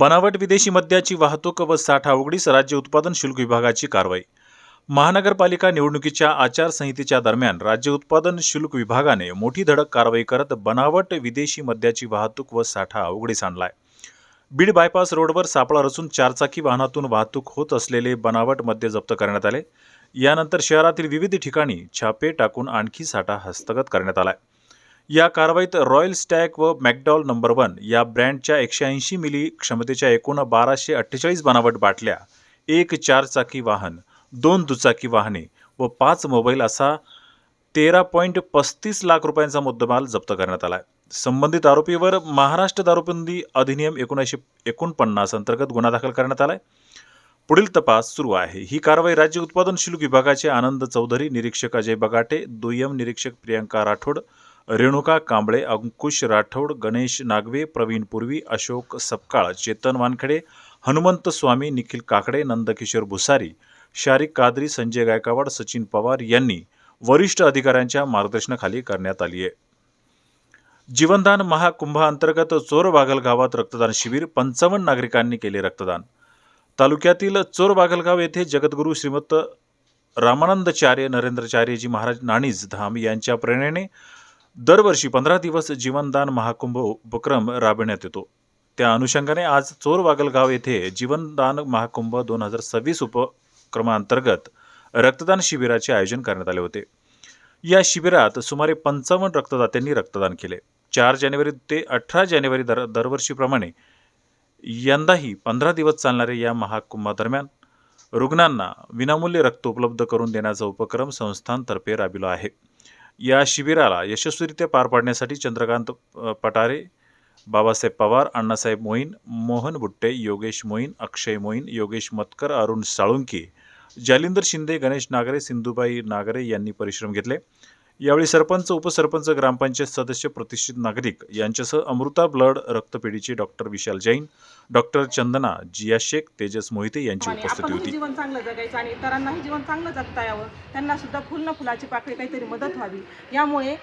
बनावट विदेशी मद्याची वाहतूक व साठा उघडीस राज्य उत्पादन शुल्क विभागाची कारवाई. महानगरपालिका निवडणुकीच्या आचारसंहितेच्या दरम्यान राज्य उत्पादन शुल्क विभागाने मोठी धडक कारवाई करत बनावट विदेशी मद्याची वाहतूक व साठा उघडीस आणलाय. बीड बायपास रोडवर सापळा रचून चारचाकी वाहनातून वाहतूक होत असलेले बनावट मद्य जप्त करण्यात आले. यानंतर शहरातील विविध ठिकाणी छापे टाकून आणखी साठा हस्तगत करण्यात आलाय. या कारवाईत रॉयल स्टॅक व मॅकडॉल नंबर वन या ब्रँडच्या एकशे ऐंशी मिली क्षमतेच्या एकूण बाराशे अठ्ठेचाळीस बनावट बाटल्या एक चारचाकी वाहन दोन दुचाकी वाहने व पाच मोबाईल असा तेरा पॉईंट पस्तीस लाख रुपयांचा मुद्देमाल जप्त करण्यात आला आहे संबंधित आरोपीवर महाराष्ट्र दारूबंदी अधिनियम एकोणीसशे एकोणपन्नास अंतर्गत गुन्हा दाखल करण्यात आलाय. पुढील तपास सुरू आहे. ही कारवाई राज्य उत्पादन शुल्क विभागाचे आनंद चौधरी निरीक्षक अजय बगाटे दुय्यम निरीक्षक प्रियंका राठोड रेणुका कांबळे अंकुश राठोड गणेश नागवे प्रवीण पूर्वी अशोक सपकाळ चेतन वानखडे हनुमंत स्वामी निखिल काकडे नंदकिशोर भुसारी शारिक कादरी संजय गायकवाड सचिन पवार यांनी वरिष्ठ अधिकाऱ्यांच्या मार्गदर्शनाखाली करण्यात आली आहे. जीवनदान महाकुंभाअंतर्गत चोरबागल गावात रक्तदान शिबिर पंचावन्न नागरिकांनी केले रक्तदान. तालुक्यातील चोरबागलगाव येथे जगद्गुरू श्रीमंत रामानंदचार्य नरेंद्रचार्यजी महाराज नाणीज धाम यांच्या प्रेरणेने दरवर्षी पंधरा दिवस जीवनदान महाकुंभ उपक्रम राबविण्यात येतो. त्या अनुषंगाने आज चोरवागलगाव येथे जीवनदान महाकुंभ दोन हजार सव्वीस उपक्रमांतर्गत रक्तदान शिबिराचे आयोजन करण्यात आले होते. या शिबिरात सुमारे पंचावन्न रक्तदात्यांनी रक्तदान केले. चार जानेवारी ते अठरा जानेवारी दर दरवर्षीप्रमाणे यंदाही पंधरा दिवस चालणाऱ्या या महाकुंभादरम्यान रुग्णांना विनामूल्य रक्त उपलब्ध करून देण्याचा उपक्रम संस्थांतर्फे राबविला आहे. या शिबिराला यशस्वीरित्या पार पाडण्यासाठी चंद्रकांत पटारे बाबासाहेब पवार अण्णासाहेब मोईन मोहन बुट्टे योगेश मोईन अक्षय मोईन योगेश मतकर अरुण साळुंके जालिंदर शिंदे गणेश नागरे सिंधुबाई नागरे यांनी परिश्रम घेतले. यावेळी सरपंच उपसरपंच ग्रामपंचायत सदस्य प्रतिष्ठित नागरिक यांच्यासह अमृता ब्लड रक्तपेढीचे डॉक्टर विशाल जैन डॉक्टर चंदना जिया शेख तेजस मोहिते यांची उपस्थिती होती. जीवन चांगलं जगायचं आणि इतरांनाही जीवन चांगलं जगता यावं. त्यांना सुद्धा फुल न फुलाची पाकळी काहीतरी मदत व्हावी. यामुळे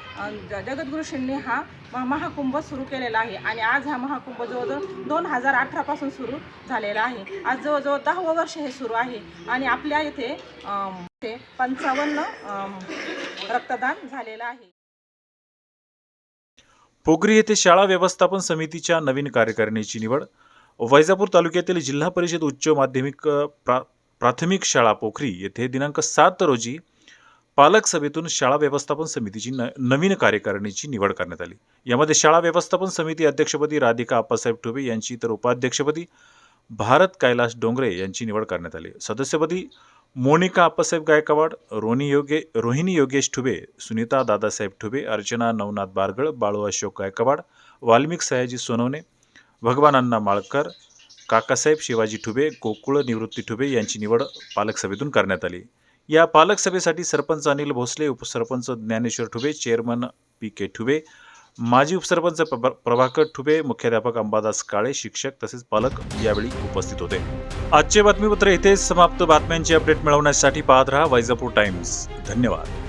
जगद्गुरू श्रींनी हा महाकुंभ सुरू केलेला आहे आणि आज हा महाकुंभ जवळजवळ दोन हजार अठरापासून सुरू झालेला आहे. आज जवळजवळ दहावं वर्ष हे सुरू आहे आणि आपल्या इथे पंचावन्न रक्तदान झालेलं आहे. पोखरी येथे शाळा व्यवस्थापन समितीच्या नवीन कार्यकारिणीची निवड. वैजापूर तालुक्यातील जिल्हा परिषद उच्च माध्यमिक प्रा प्राथमिक शाळा पोखरी येथे दिनांक सात रोजी पालक सभेतून शाळा व्यवस्थापन समितीची न नवीन कार्यकारिणीची निवड करण्यात आली. यामध्ये शाळा व्यवस्थापन समिती अध्यक्षपदी राधिका आप्पासाहेब ठुबे यांची तर उपाध्यक्षपदी भारत कैलास डोंगरे यांची निवड करण्यात आली. सदस्यपदी मोनिका आप्पासाहेब गायकवाड रोनी योगे रोहिणी योगेश ठुबे सुनीता दादासाहेब ठुबे अर्चना नवनाथ बारगळ बाळू अशोक गायकवाड वाल्मिक सयाजी सोनवणे भगवान अण्णा माळकर काकासाहेब शिवाजी ठुबे गोकुळ निवृत्ती ठुबे यांची निवड पालक सभेतून करण्यात आली. या पालक सभेसाठी सरपंच अनिल भोसले उपसरपंच Dnyaneshwar Thube chairman P K Thube माजी उपसरपंच प्रभा- प्रभाकर ठुबे मुख्याध्यापक अंबादास काळे शिक्षक तसेच पालक यावेळी उपस्थित होते. आजचे बातमीपत्र इथेच समाप्त. बातम्यांची अपडेट मिळवण्यासाठी पाहत रहा वैजापूर टाइम्स. धन्यवाद.